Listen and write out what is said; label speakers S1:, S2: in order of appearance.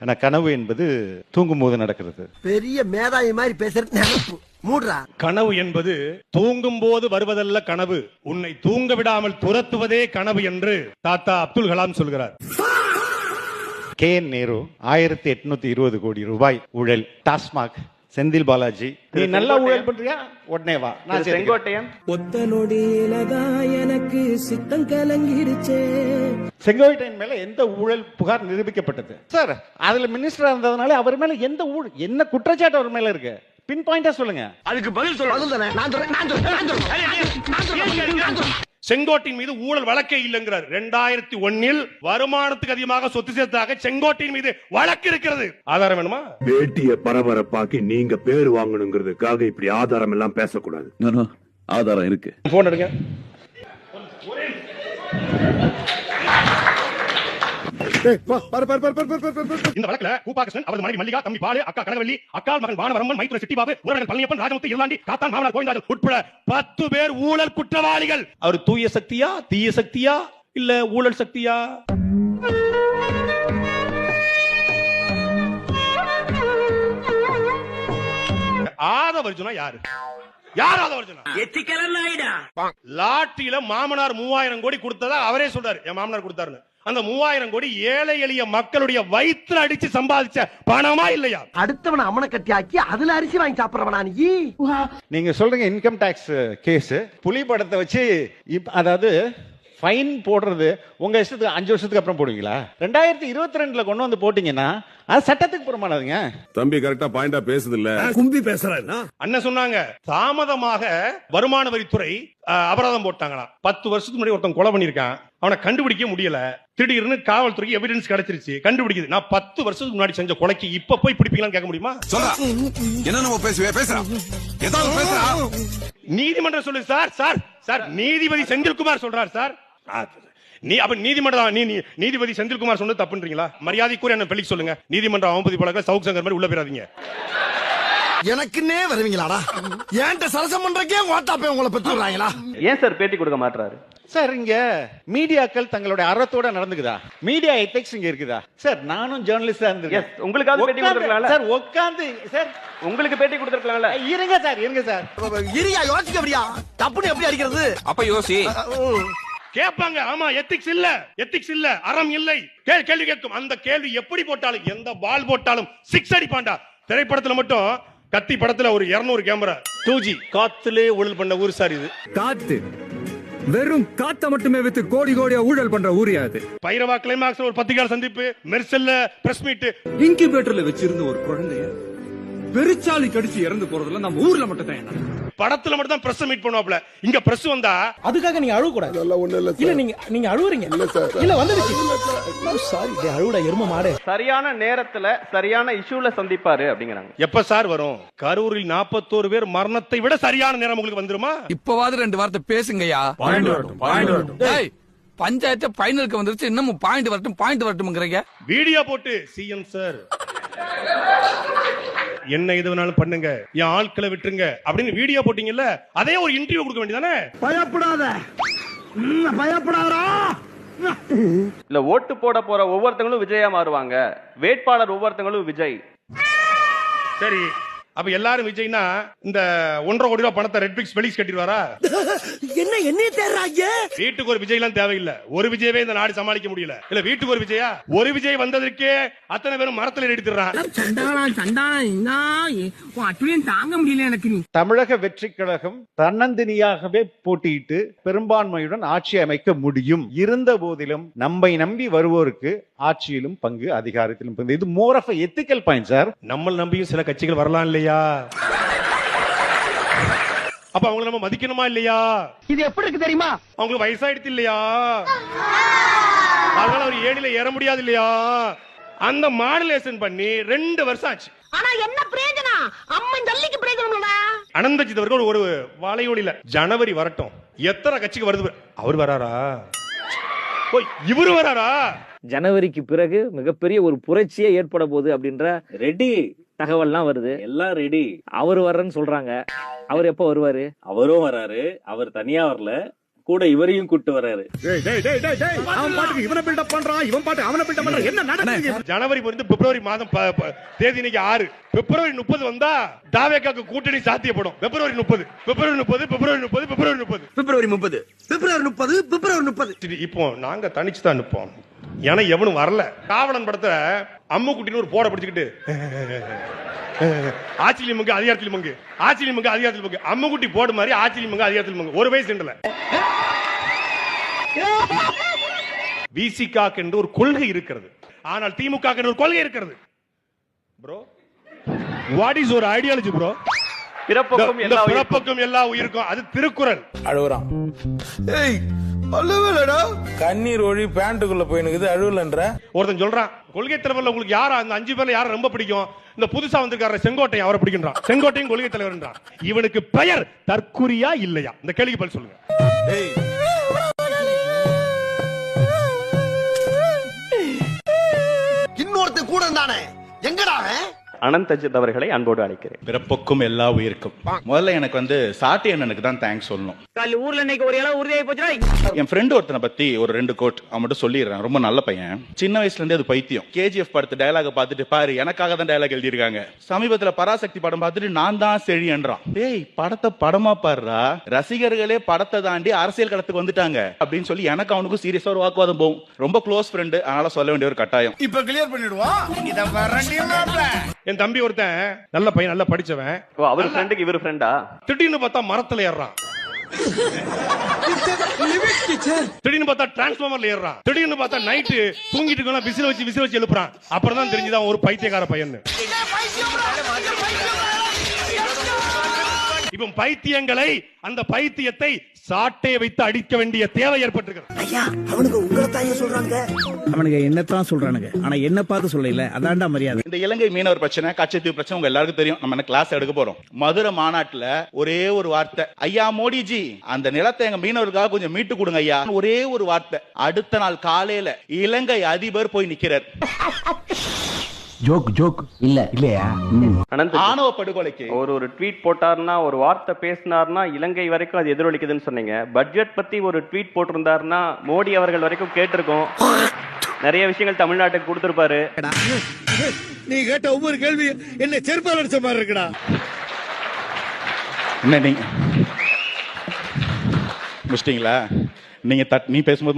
S1: ஆனா கனவு என்பது தூங்கும் போது நடக்கிறது.
S2: பெரிய மேதாவி மாதிரி பேசுறது நினைப்பு மூடுறா.
S3: கனவு என்பது தூங்கும் போது வருவதல்ல கனவு. உன்னை தூங்க விடாமல் துரத்துவதே கனவு என்று தாத்தா அப்துல் கலாம் சொல்கிறார்.
S1: கே என் நேரு ஆயிரத்தி எட்நூத்தி இருபது கோடி ரூபாய் ஊழல் டாஸ்மாக் செந்தில் பாலாஜி நீ நல்லா ஊழல் பண்றியா உடனே வா நான்.
S4: செங்கோட்டையன்
S5: ஒத்த நொடியிலதான் எனக்கு சித்தம் கலங்கிருச்சே
S1: செங்கோட்டையன் மேல எந்த ஊழல் புகார் நிரூபிக்கப்பட்டது சார் அதுல மினிஸ்டரா இருந்ததுனால அவர் மேல எந்த ஊழல் என்ன குற்றச்சாட்டு அவர் மேல இருக்கு பின் பாயிண்டா சொல்லுங்க
S2: அதுக்கு பதில் சொல்ல பதில் தானே நான் சொல்றேன் நான் சொல்றேன் நான் சொல்றேன்
S3: செங்கோட்டின் மீது ஊழல் வழக்கே இல்லைங்கிறார். ரெண்டாயிரத்தி ஒன்னில் வருமானத்துக்கு அதிகமாக சொத்து சேர்த்தாக செங்கோட்டின் மீது வழக்கு இருக்கிறது. ஆதாரம் வேணுமா?
S6: பேட்டிய பரபரப்பாக்கி நீங்க பேர் வாங்கணுங்கிறதுக்காக இப்படி ஆதாரம் எல்லாம் பேசக்கூடாது.
S7: ஆதாரம் இருக்கு.
S3: போன் எடுங்க. இந்த வழக்குல கூப்பாகிருஷ்ணன் அவரது மனைவி மல்லிகா தம்பி பாலு அக்கா கனகவல்லி அக்கால் மகன் வானவரம்மன் மைத்துர சிட்டிபாபு உறவினர் பழனியப்பன் ராஜமுத்து இருளாண்டி காத்தான் மாமனார் கோவிந்தராஜன் உட்பட பத்து பேர் ஊழல் குற்றவாளிகள். அவர் தூய சக்தியா தீய சக்தியா இல்ல ஊழல் சக்தியா? ஆதவர்ஜுனா யாரு? யார் ஆதவர்ஜுனா லாட்டியில மாமனார் மூவாயிரம் கோடி கொடுத்ததா அவரே சொல்றாரு. என் மாமனார் கொடுத்தாருன்னு. அந்த மூவாயிரம் கோடி ஏழை எளிய மக்களுடைய வயிற்றுல அடிச்சு சம்பாதிச்ச பணமா இல்லையா?
S2: அடுத்தவன அம்மனை கட்டி ஆக்கி அதுல அரிசி வாங்கி சாப்பிடுறவனா நீ?
S1: நீங்க சொல்றீங்க இன்கம் டாக்ஸ் கேஸ் புலி படத்தை வச்சு இப்- அதாவது ஃபைன் போடுறது உங்க இஷ்டத்துக்கு அஞ்சு வருஷத்துக்கு அப்புறம் போடுவீங்களா? ரெண்டாயிரத்தி இருபத்தி ரெண்டுல கொண்டு வந்து போட்டீங்கன்னா அது சட்டத்துக்கு புறமானதுங்க
S6: தம்பி கரெக்டா பாயிண்டா பேசுது இல்ல
S7: கும்பி பேசுறேன்
S3: அண்ணன் சொன்னாங்க தாமதமாக வருமான வரித்துறை அபராதம் போட்டாங்களாம் பத்து வருஷத்துக்கு முன்னாடி ஒருத்தன் கொலை பண்ணிருக்கான் அவனை கண்டுபிடிக்க முடியல. திடீர்னு காவல்துறைக்கு எவிடன்ஸ் கிடைச்சிருச்சு. கண்டுபிடிக்குது. நான் பத்து வருஷத்துக்கு முன்னாடி செஞ்ச கொலைக்கு இப்ப போய் பிடிப்பீங்களான்னு கேட்க முடியுமா?
S7: சொல்றா. என்ன நம்ம பேசுவே? பேசுறா. ஏதாவது பேசுறா?
S3: நீதிமன்றம் சொல்லு சார் சார் சார். நீதிபதி செந்தில்குமார் சொல்றார் சார். நீ அப்ப நீதிமன்றம் நீ நீ- நீதிபதி செந்தில்குமார் சொன்னது தப்புன்றீங்களா? மரியாதைக்குரிய என்ன பள்ளிக்கு சொல்லுங்க. நீதிமன்றம் அவமதி பழக்க சவுக் சங்கர் மாதிரி உள்ள போயிடாதீங்க.
S2: எனக்குன்னே வருவீங்களாடா? ஏன்ட்ட சரசம் பண்றக்கே ஓட்டாப்பே உங்களை பெற்று விடுறாங்களா
S4: ஏன் சார் பேட்டி கொடுக்க மாட்டாரு
S1: சார் இங்க மீடியாக்கள் தங்களுடைய அறத்தோட நடந்துக்குதா? மீடியா எத்திக்ஸ் இங்க இருக்குதா? சார் நானும் ஜேர்னலிஸ்டா
S4: Yes, உங்களுக்காவது பேட்டி கொடுத்திருக்கலாம்ல?
S1: சார் உட்காந்து சார்.
S4: உங்களுக்கு பேட்டி கொடுத்துருக்கலாம்ல?
S1: இருங்க சார் இருங்க சார்.
S2: இரியா யோசிக்க அப்படியா தப்புன்னு எப்படி அடிக்கிறது?
S7: அப்ப யோசி.
S3: கேட்பாங்க. ஆமா எத்திக்ஸ் இல்ல. எத்திக்ஸ் இல்ல. அறம் இல்லை. கே- கேள்வி கேட்கும். அந்த கேள்வி எப்படி போட்டாலும் எந்த பால் போட்டாலும் சிக்ஸ் அடிப்பான்டா. திரைப்படத்துல மட்டும் கத்தி படத்துல ஒரு 200 கேமரா டூ ஜி காத்துலே ஊழல் பண்ண ஊர் சார் இது.
S8: காத்து. வெறும் காத்த மட்டுமே வித்து கோடி கோடியா ஊழல் பண்ற ஊரியா அது.
S3: பைரவா கிளைமாக்ஸ் ஒரு பத்திரிகையாளர் சந்திப்பு மெர்சல்ல பிரஸ் மீட்
S8: இன்குபேட்டர்ல வச்சிருந்த ஒரு குழந்தைய பெருச்சாலி கடிச்சு இறந்து போறதுல நம்ம ஊர்ல மட்டும் தான் என்ன?
S3: படத்துல மட்டும் தான் பிரஸ் மீட் பண்ணுவாப்ல இங்க பிரஸ் வந்தா
S5: அதுக்காக நீங்க அழுவ கூடாது. இல்ல நீங்க நீங்க அழுவுறீங்க. இல்ல வந்துடுச்சு சாரி. அழுவுடா எரும மாடு.
S4: சரியான நேரத்துல சரியான இஷ்யூல சந்திப்பாரு அப்படிங்கிறாங்க.
S3: எப்ப சார் வரும்? கரூரில் 41 பேர் மரணத்தை விட சரியான நேரம் உங்களுக்கு வந்துருமா?
S7: இப்பவாது ரெண்டு வார்த்தை பேசுங்கய்யா. பாயிண்ட் வரட்டும் பாயிண்ட் வரட்டும். டேய் பஞ்சாயத்து ஃபைனலுக்கு வந்துருச்சு. இன்னமும் பாயிண்ட் வரட்டும் பாயிண்ட் வரட்டும்ங்கறீங்க.
S3: வீடியோ போட்டு சிஎம் சார் என்ன இது வேணாலும் பண்ணுங்க. என் ஆட்களை விட்டுருங்க. அப்படின்னு வீடியோ போட்டீங்கல்ல அதே ஒரு இன்டர்வியூ கொடுக்க வேண்டியதானே
S2: பயப்படாத. ம், பயப்படாதடா.
S4: இல்ல ஓட்டு போட போற ஒவ்வொருத்தங்களும் விஜயா மாறுவாங்க. வேட்பாளர் ஒவ்வொருத்தங்களும் விஜய்.
S3: சரி அப்ப எல்லாரும் விஜய்னா இந்த ஒன்றரை கோடி ரூபாய் பணத்தை ரெட்பிக்ஸ் வெளிஸ் கட்டிடுவாரா
S2: என்ன என்னைய தேடுறாங்க
S3: வீட்டுக்கு ஒரு விஜய் எல்லாம் தேவையில்லை. ஒரு விஜயவே இந்த நாடு சமாளிக்க முடியல. இல்ல வீட்டுக்கு ஒரு விஜயா? ஒரு விஜய் வந்ததற்கே அத்தனை பேரும் மரத்துல எடுத்துறான்
S5: தாங்க முடியல எனக்கு நீ.
S1: தமிழக வெற்றி கழகம் தன்னந்தனியாகவே போட்டியிட்டு பெரும்பான்மையுடன் ஆட்சி அமைக்க முடியும். இருந்த போதிலும் நம்மை நம்பி வருவோருக்கு ஆட்சியிலும் பங்கு அதிகாரத்திலும் பங்கு. இது more of ethical point sir
S3: நம்ம நம்பியும் சில கட்சிகள் வரலாம் இல்லையா? அப்ப அவங்கள நம்ம மதிக்கணுமா இல்லையா?
S2: இது எப்படி இருக்கு தெரியுமா?
S3: அவங்களுக்கு வயசாயிடுச்சு இல்லையா? அதனால அவர் ஏணில ஏற முடியாது இல்லையா? அந்த மாடுலேஷன் பண்ணி ரெண்டு வருஷம் ஆச்சு.
S9: ஆனா என்ன பிரயோஜனம்? அம்மன் ஜல்லிக்கு பிரயோஜனம்
S3: அனந்தஜித் அவர்கள் ஒரு வலையொலியில ஜனவரி வரட்டும். எத்தனை கட்சிக்கு வருது. அவர் வராரா? இவரு வராரா?
S10: ஜனவரிக்கு பிறகு மிகப்பெரிய ஒரு புரட்சியே ஏற்பட போகுது அப்படின்ற ரெடி. தகவல்லாம் வருது. எல்லாம் ரெடி. அவர் வர்றேன்னு சொல்றாங்க. அவர் எப்போ வருவாரு?
S11: அவரும் வராரு. அவர் தனியா வரல.
S12: கூட இவரையும் கூட்டு வர்றாரு
S8: அவன் பாட்டுக்கு இவனை பில்டப் பண்றான் இவன் பாட்டு அவனை பில்டப் பண்றான். என்ன நடக்குது
S3: ஜனவரி பிறந்து பிப்ரவரி மாதம் தேதி இன்னைக்கு ஆறு. பிப்ரவரி முப்பது வந்தா தாவேக்காக்கு கூட்டணி சாத்தியப்படும். பிப்ரவரி முப்பது. பிப்ரவரி முப்பது பிப்ரவரி முப்பது பிப்ரவரி முப்பது.
S2: பிப்ரவரி முப்பது. பிப்ரவரி முப்பது பிப்ரவரி முப்பது.
S3: இப்போ நாங்க தனிச்சு தான் நிப்போம். ஏன்னா எவனும் வரல. காவலன் படத்துல அம்முக்குட்டின்னு ஒரு போட பிடிச்சுக்கிட்டு ஆச்சரியம் மங்கு அதிகாரத்தில் மங்கு ஆச்சரியம் மங்கு அதிகாரத்தில் மங்கு. அம்முக்குட்டி போடு மாதிரி ஆச்சரியம் மங்கு அதிகாரத்தில் மங்கு. ஒரு வயசு ரெண்டுல விசிகாக்கு என்று ஒரு கொள்கை இருக்கிறது. ஆனால் திமுக என்று ஒரு கொள்கை இருக்கிறது. ப்ரோ வாட் இஸ் ஒரு ஐடியாலஜி ப்ரோ
S4: பிறப்புக்கும் எல்லா உயிருக்கும்.
S3: பிறப்புக்கும் எல்லா உயிருக்கும். அது திருக்குறள்.
S13: அழுகுறான்.
S2: ஏய் அல்லவேலடா.
S13: கண்ணீர் ஒழி பேண்ட்டுக்குள்ள போயினுக்குது அழுவலன்ற.
S3: ஒருத்தன் சொல்றான் கொள்கை தலைவர்ல உங்களுக்கு யாரா அந்த அஞ்சு பேர்ல யாரை ரொம்ப பிடிக்கும்? இந்த புதுசா வந்திருக்காரு செங்கோட்டையன் அவரை பிடிக்கின்றான். செங்கோட்டையும் கொள்கை தலைவர்ன்றான். இவனுக்கு பெயர் தற்குறியா இல்லையா? இந்த கேள்விக்கு பதில் சொல்லுங்க.
S2: இன்னொருத்தன் கூட இருந்தானே? எங்கடா அவன்?
S4: அனந்த் அஜித் அவர்களை அன்போடு அழைக்கிறேன்.
S14: பிறப்புக்கும் எல்லா உயிருக்கும். முதல்ல எனக்கு வந்து சாட்டி அண்ணனுக்கு தான் தேங்க்ஸ் சொல்லணும்.
S12: ஊர்ல இன்னைக்கு ஒரு இடம் உறுதியாகி போச்சுடா.
S14: என் ஃப்ரெண்டு ஒருத்தனை பத்தி ஒரு ரெண்டு கோட் அவன் மட்டும் சொல்லிடுறேன். ரொம்ப நல்ல பையன். சின்ன வயசுல இருந்தே அது பைத்தியம். கேஜிஎஃப் படத்து டயலாக பார்த்துட்டு பாரு எனக்காக தான் டயலாக் எழுதியிருக்காங்க. சமீபத்துல பராசக்தி படம் பார்த்துட்டு நான் தான் செழியன்றான். டேய் படத்தை படமா பாடுறா? ரசிகர்களே படத்தை தாண்டி அரசியல் களத்துக்கு வந்துட்டாங்க. அப்படின்னு சொல்லி எனக்கு அவனுக்கும் சீரியஸா ஒரு வாக்குவாதம் போகும். ரொம்ப க்ளோஸ் ஃப்ரெண்டு அதனால சொல்ல வேண்டிய ஒரு கட்டாயம்.
S2: இப்ப கிளியர் பண்ணிடுவோம்
S3: என் தம்பி ஒருத்தன் நல்ல பையன் நல்லா படிச்சவன்.
S4: ஓ அவர் ஃப்ரெண்டுக்கு இவர் ஃப்ரெண்டா
S3: திடீர்னு பார்த்தா மரத்துல ஏறுறான். திடீர்னு பார்த்தா டிரான்ஸ்பார்மர்ல ஏறுறான். திடீர்னு பார்த்தா நைட்டு தூங்கிட்டு இருக்கா விசில் வச்சு விசில் வச்சு எழுப்புறான். அப்புறம் தான் தெரிஞ்சுதான் ஒரு பைத்தியக்கார பையன் இப்போ பைத்தியங்களை அந்த பைத்தியத்தை சாட்டை வைத்து அடிக்க வேண்டிய தேவை ஏற்பட்டிருக்கிறது.
S2: ஐயா அவனுக்கு உங்களை சொல்றாங்க
S13: அவனுங்க என்னத்தான் சொல்றானுங்க. ஆனா என்ன பார்த்து சொல்லல. அதான்டா மரியாதை.
S14: இந்த இலங்கை மீனவர் பிரச்சனை கச்சத்தீவு பிரச்சனை உங்க எல்லாருக்கும் தெரியும். நம்ம என்ன கிளாஸ் எடுக்க போறோம். மதுரை மாநாட்டுல ஒரே ஒரு வார்த்தை. ஐயா மோடிஜி அந்த நிலத்தை எங்க மீனவருக்காக கொஞ்சம் மீட்டு கொடுங்க ஐயா. ஒரே ஒரு வார்த்தை. அடுத்த நாள் காலையில இலங்கை அதிபர் போய் நிக்கிறார்.
S13: Joke joke. இல்ல. இல்லையா?
S4: அனந்த்.
S14: ஆணவ படுகொலைக்கு.
S4: ஒரு ஒரு ட்வீட் போட்டாருன்னா ஒரு வார்த்தை பேசினார்னா இலங்கை வரைக்கும் அது எதிரொலிக்குதுன்னு சொன்னீங்க. பட்ஜெட் பத்தி ஒரு ட்வீட் போட்டிருந்தாருன்னா மோடி அவர்கள் வரைக்கும் கேட்டிருக்கோம். நிறைய விஷயங்கள் தமிழ்நாட்டுக்கு கொடுத்திருப்பாரு.
S2: நீ கேட்ட ஒவ்வொரு கேள்வி என்ன செருப்பால் அடிச்ச மாதிரி இருக்குடா.
S14: என்ன நீங்க? முடிச்சிட்டீங்களா? நீங்க நீ பேசும்போது